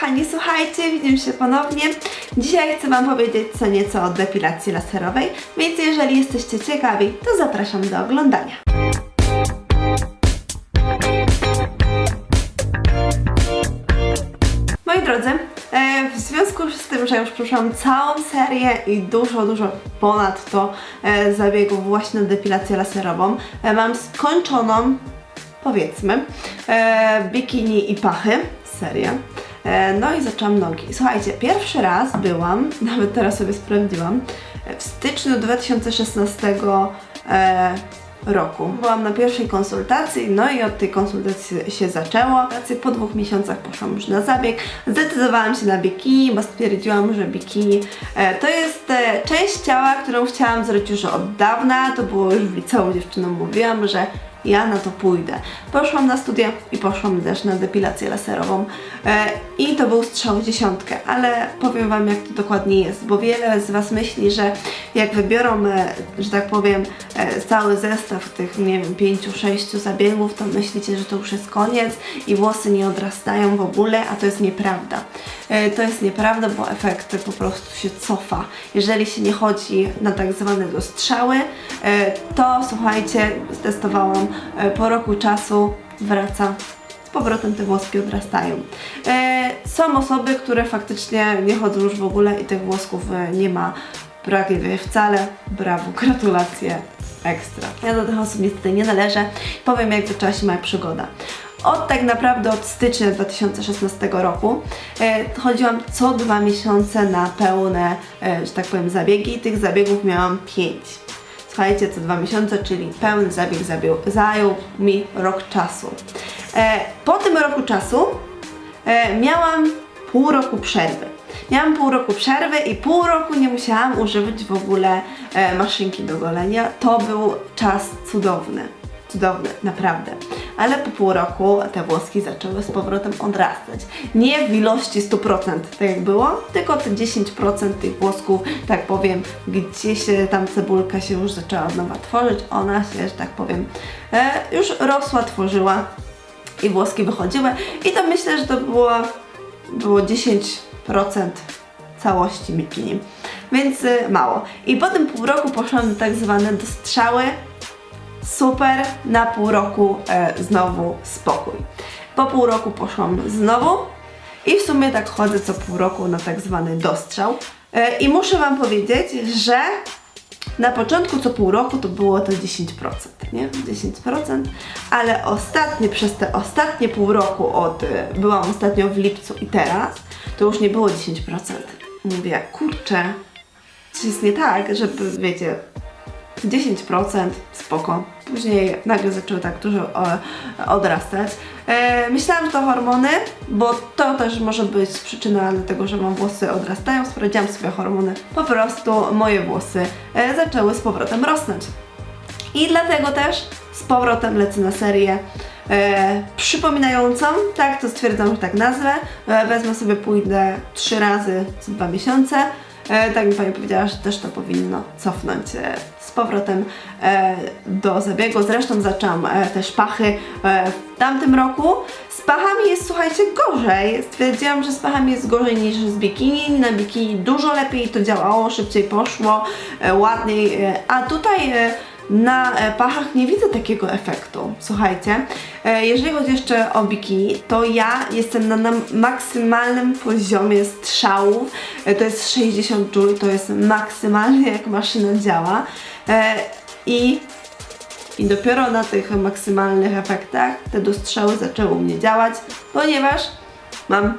kochani, słuchajcie, widzimy się ponownie. Dzisiaj chcę Wam powiedzieć co nieco o depilacji laserowej, więc jeżeli jesteście ciekawi, to zapraszam do oglądania. Moi drodzy, e, w związku z tym, że już przeszłam całą serię i dużo, dużo ponad to e, zabiegów właśnie na depilację laserową, e, mam skończoną, powiedzmy, bikini i pachy, serię. E, No i zaczęłam nogi. Słuchajcie, pierwszy raz byłam, nawet teraz sobie sprawdziłam, w styczniu 2016 e, roku. Byłam na pierwszej konsultacji, no i od tej konsultacji się zaczęło. Po dwóch miesiącach poszłam już na zabieg. Zdecydowałam się na bikini, bo stwierdziłam, że bikini e, to jest część ciała, którą chciałam zrobić już od dawna. To było już w liceum dziewczynom mówiłam, że ja na to pójdę. Poszłam na studia i poszłam też na depilację laserową. E, I to był strzał w dziesiątkę, ale powiem Wam, jak to dokładnie jest, bo wiele z Was myśli, że jak wybiorą, e, że tak powiem, cały zestaw tych, nie wiem, pięciu, sześciu zabiegów, to myślicie, że to już jest koniec i włosy nie odrastają w ogóle, a to jest nieprawda. E, To jest nieprawda, bo efekt po prostu się cofa. Jeżeli się nie chodzi na tak zwane dostrzały, e, to słuchajcie, testowałam e, po roku czasu wraca z powrotem te włoski odrastają. E, są osoby, które faktycznie nie chodzą już w ogóle i tych włosków e, nie ma prawie wcale. Brawo, gratulacje, ekstra. Ja do tych osób niestety nie należę. Powiem jak zaczęła się moja przygoda. Od tak naprawdę od stycznia 2016 roku e, chodziłam co dwa miesiące na pełne, e, że tak powiem, zabiegi. Tych zabiegów miałam pięć. Słuchajcie, co dwa miesiące, czyli pełny zabieg zabił, zajął mi rok czasu. E, po tym roku czasu e, miałam pół roku przerwy. Miałam pół roku przerwy i pół roku nie musiałam używać w ogóle e, maszynki do golenia. To był czas cudowny. Cudowny, naprawdę. Ale po pół roku te włoski zaczęły z powrotem odrastać. Nie w ilości 100%, tak jak było, tylko te 10% tych włosków, tak powiem, gdzie się tam cebulka się już zaczęła od nowa tworzyć, ona się, że tak powiem, e, już rosła, tworzyła i włoski wychodziły. I to myślę, że to było, było 10% całości bikini. Więc y, mało. I po tym pół roku poszłam na tak zwane dostrzały. Super, na pół roku e, znowu spokój. Po pół roku poszłam znowu i w sumie tak chodzę co pół roku na tak zwany dostrzał. E, I muszę Wam powiedzieć, że na początku co pół roku to było to 10%, nie? 10%, ale ostatnie, przez te ostatnie pół roku od, y, byłam ostatnio w lipcu i teraz, to już nie było 10%. Mówię, kurczę, coś jest nie tak, żeby, wiecie, 10% spoko. Później nagle zaczęły tak dużo e, odrastać. E, myślałam, że to hormony, bo to też może być przyczyna dlatego, że mam włosy odrastają. Sprawdziłam sobie hormony. Po prostu moje włosy e, zaczęły z powrotem rosnąć. I dlatego też z powrotem lecę na serię e, przypominającą, tak to stwierdzam, że tak nazwę. E, wezmę sobie, pójdę trzy razy co dwa miesiące. E, tak mi Pani powiedziała, że też to powinno cofnąć e, z powrotem e, do zabiegu. Zresztą zaczęłam e, też pachy e, w tamtym roku. Z pachami jest, słuchajcie, gorzej. Stwierdziłam, że z pachami jest gorzej niż z bikini. Na bikini dużo lepiej to działało, szybciej poszło, e, ładniej. E, a tutaj e, na e, pachach nie widzę takiego efektu. Słuchajcie, e, jeżeli chodzi jeszcze o bikini, to ja jestem na, maksymalnym poziomie strzałów. E, To jest 60 joule, to jest maksymalnie jak maszyna działa. I i dopiero na tych maksymalnych efektach te dostrzały zaczęły u mnie działać, ponieważ mam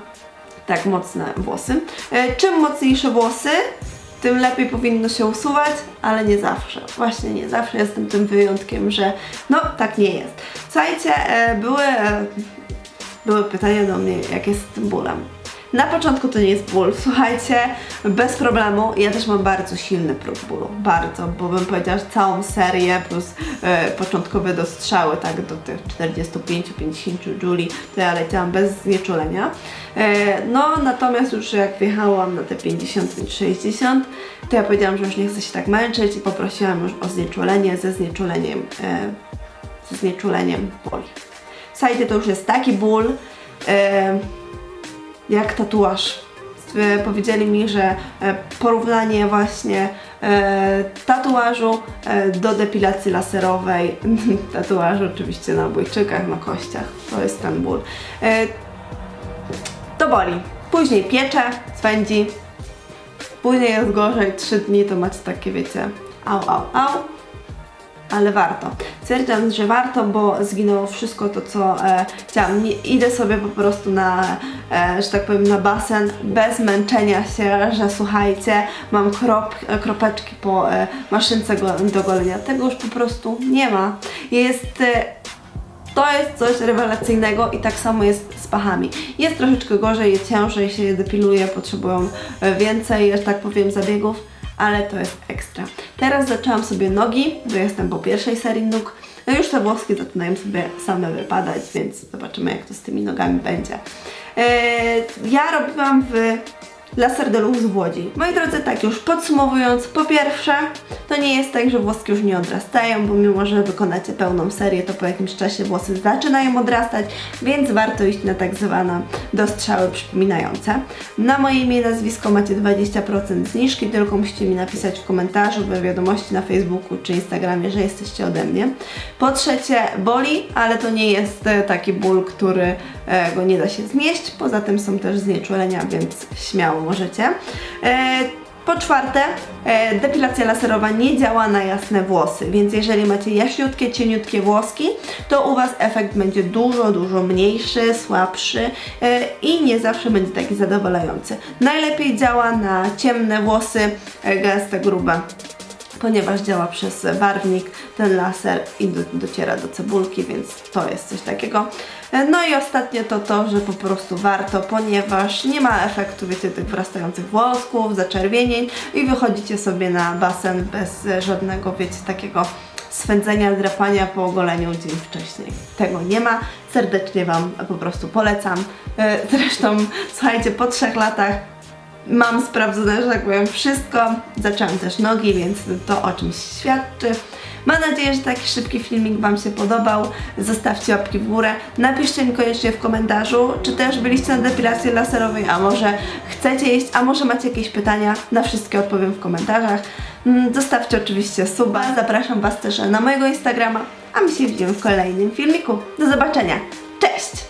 tak mocne włosy. Czym mocniejsze włosy, tym lepiej powinno się usuwać, ale nie zawsze. Właśnie nie zawsze jestem tym wyjątkiem, że no tak nie jest. Słuchajcie, e, były, e, były pytania do mnie, jak jest z tym bólem. Na początku to nie jest ból, słuchajcie, bez problemu. Ja też mam bardzo silny próg bólu, bardzo, bo bym powiedziała, że całą serię plus e, początkowe dostrzały, tak do tych 45-50 juli, to ja leciałam bez znieczulenia. E, no natomiast już jak wjechałam na te 50-60, to ja powiedziałam, że już nie chcę się tak męczyć i poprosiłam już o znieczulenie ze znieczuleniem, e, ze znieczuleniem boli. Słuchajcie, to już jest taki ból, jak tatuaż. E, Powiedzieli mi, że e, porównanie właśnie e, tatuażu do depilacji laserowej, tatuażu oczywiście na obojczykach, na kościach, to jest ten ból. To boli. Później piecze, swędzi, później jest gorzej, 3 dni to macie takie, wiecie, au, au, au, ale warto. Stwierdzam, że warto, bo zginęło wszystko to, co e, chciałam. Nie, idę sobie po prostu na, e, że tak powiem, na basen bez męczenia się, że słuchajcie, mam krop, kropeczki po e, maszynce go, do golenia. Tego już po prostu nie ma. Jest... E, to jest coś rewelacyjnego i tak samo jest z pachami. Jest troszeczkę gorzej, jest ciężej się je depiluje, potrzebują e, więcej, że tak powiem, zabiegów, ale to jest ekstra. Teraz zaczęłam sobie nogi, bo jestem po pierwszej serii nóg. No już te włoski zaczynają sobie same wypadać, więc zobaczymy jak to z tymi nogami będzie. E, ja robiłam w Laser Deluxe w Łodzi. Moi drodzy, tak już podsumowując, po pierwsze, to nie jest tak, że włoski już nie odrastają, bo mimo, że wykonacie pełną serię, to po jakimś czasie włosy zaczynają odrastać, więc warto iść na tak zwane dostrzały przypominające. Na moje imię i nazwisko macie 20% zniżki, tylko musicie mi napisać w komentarzu, w wiadomości na Facebooku czy Instagramie, że jesteście ode mnie. Po trzecie, boli, ale to nie jest e, taki ból, który go nie da się znieść. Poza tym są też znieczulenia, więc śmiało możecie. E, po czwarte, e, depilacja laserowa nie działa na jasne włosy, więc jeżeli macie jaśniutkie, cieniutkie włoski, to u Was efekt będzie dużo, dużo mniejszy, słabszy e, i nie zawsze będzie taki zadowalający. Najlepiej działa na ciemne włosy, e, gęste, grube ponieważ działa przez barwnik ten laser i do, dociera do cebulki, więc to jest coś takiego. E, No i ostatnie to to, że po prostu warto, ponieważ nie ma efektu, wiecie, tych wrastających włosków, zaczerwienień i wychodzicie sobie na basen bez żadnego, wiecie, takiego swędzenia, drapania po ogoleniu dzień wcześniej. Tego nie ma. Serdecznie Wam po prostu polecam. E, Zresztą, słuchajcie, po trzech latach mam sprawdzone, że tak powiem, wszystko. Zaczęłam też nogi, więc to o czymś świadczy. Mam nadzieję, że taki szybki filmik Wam się podobał. Zostawcie łapki w górę. Napiszcie mi koniecznie w komentarzu, czy też byliście na depilacji laserowej, a może chcecie jeść, a może macie jakieś pytania. Na wszystkie odpowiem w komentarzach. Mm, Zostawcie oczywiście suba. Zapraszam Was też na mojego Instagrama, a my się widzimy w kolejnym filmiku. Do zobaczenia. Cześć!